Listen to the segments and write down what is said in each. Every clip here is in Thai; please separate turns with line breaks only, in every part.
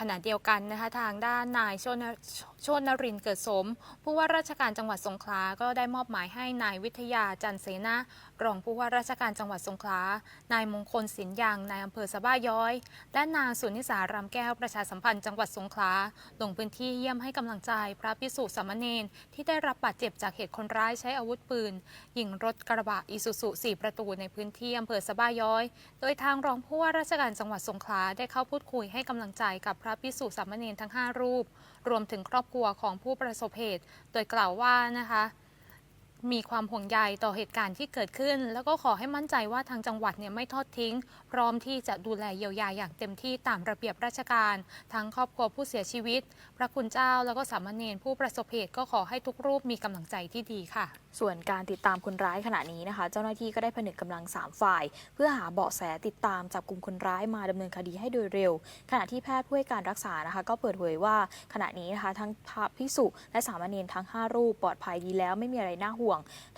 ขณะเดียวกันนะคะทางด้านนายชนชนรินเกิดสม ผู้ว่าราชการจังหวัดสงขลา ก็ได้มอบหมายให้นายวิทยาจันเสนารองผู้ว่าราชการจังหวัดสงขลา นายมงคลศิลป์ยังนายอำเภอสะบ้าย้อย และนางสุนิสารำแก้วประชาสัมพันธ์จังหวัดสงขลา ลงพื้นที่เยี่ยมให้กำลังใจพระพิสุสามเณรที่ได้รับบาดเจ็บจากเหตุคนร้ายใช้อาวุธปืนยิงรถกระบะอิซูซุ4ประตูในพื้นที่อำเภอสะบ้าย้อย โดยทางรองผู้ว่าราชการจังหวัดสงขลาได้เข้าพูดคุยให้กำลังใจกับพระพิสุสามเณรทั้ง 5 รูป รวมถึงครอบครัวของผู้ประสบเหตุ โดยกล่าวว่านะคะ มีความห่วงใยต่อเหตุการณ์ที่เกิดขึ้น แล้วก็ขอให้มั่นใจว่าทางจังหวัดเนี่ยไม่ทอดทิ้ง พร้อมที่จะดูแลเยียวยาอย่างเต็มที่ตามระเบียบราชการ ทั้งครอบครัวผู้เสียชีวิต พระคุณเจ้าแล้วก็สามเณรผู้ประสบเหตุก็ขอให้ทุกรูปมีกำลังใจที่ดีค่ะ
ส่วนการติดตามคนร้ายขณะนี้นะคะ เจ้าหน้าที่ก็ได้ผนึกกำลัง 3 ฝ่าย เพื่อหาเบาะแสติดตามจับกลุ่มคนร้ายมาดำเนินคดีให้โดยเร็ว ขณะที่แพทย์ผู้ให้การรักษานะคะ ก็เปิดเผยว่าขณะนี้นะคะทั้งพระพิสุและสามเณรทั้ง 5 รูปปลอดภัยดีแล้วไม่มีอะไรน่าห่วง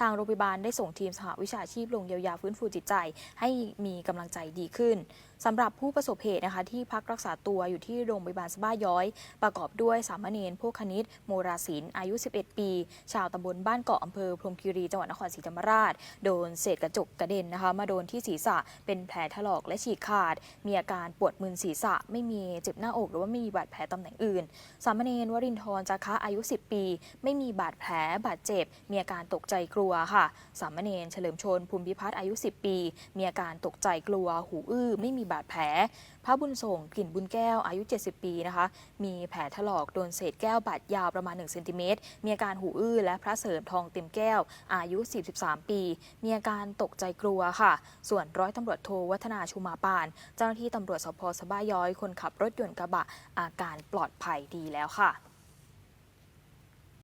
ทางโรงพยาบาลได้ส่งทีมสหวิชาชีพลงเยียวยาฟื้นฟูจิตใจ ให้มีกำลังใจดีขึ้นสำหรับผู้ประสบเหตุนะคะที่พักรักษาตัวอยู่ที่โรงพยาบาลสบ้าย้อย ประกอบด้วยสามเณรพวกคณิตโมราศิลป์อายุ 11 ปี ชาวตำบลบ้านเกาะอำเภอพรมคีรีจังหวัดนครศรีธรรมราช โดนเศษกระจกกระเด็นนะคะมาโดนที่ศีรษะเป็นแผลถลอกและฉีกขาด มีอาการปวดมึนศีรษะ ไม่มีเจ็บหน้าอก หรือว่าไม่มีบาดแผลตำแหน่งอื่น สามเณรวรินทร์จาคะอายุ 10 ปี ไม่มีบาดแผลบาดเจ็บ มีอาการตกกใจกลัวค่ะ สามเณรเฉลิมชนภูมิพิพัฒน์อายุ 10 ปี มีอาการตกใจกลัว หูอื้อ ไม่มีบาดแผล พระบุญส่งกลิ่นบุญแก้วอายุ 70 ปีนะคะ มีแผลถลอกโดนเศษแก้วบาดยาวประมาณ1เซนติเมตร มีอาการหูอื้อ และพระเสริมทองเต็มแก้ว อายุ 43 ปี มีอาการตกใจกลัวค่ะ ส่วนร้อยตำรวจโทวัฒนาชูมาปาน เจ้าหน้าที่ตำรวจสพสะบ้าย้อย คนขับรถยนต์กระบะ อาการปลอดภัยดีแล้วค่ะ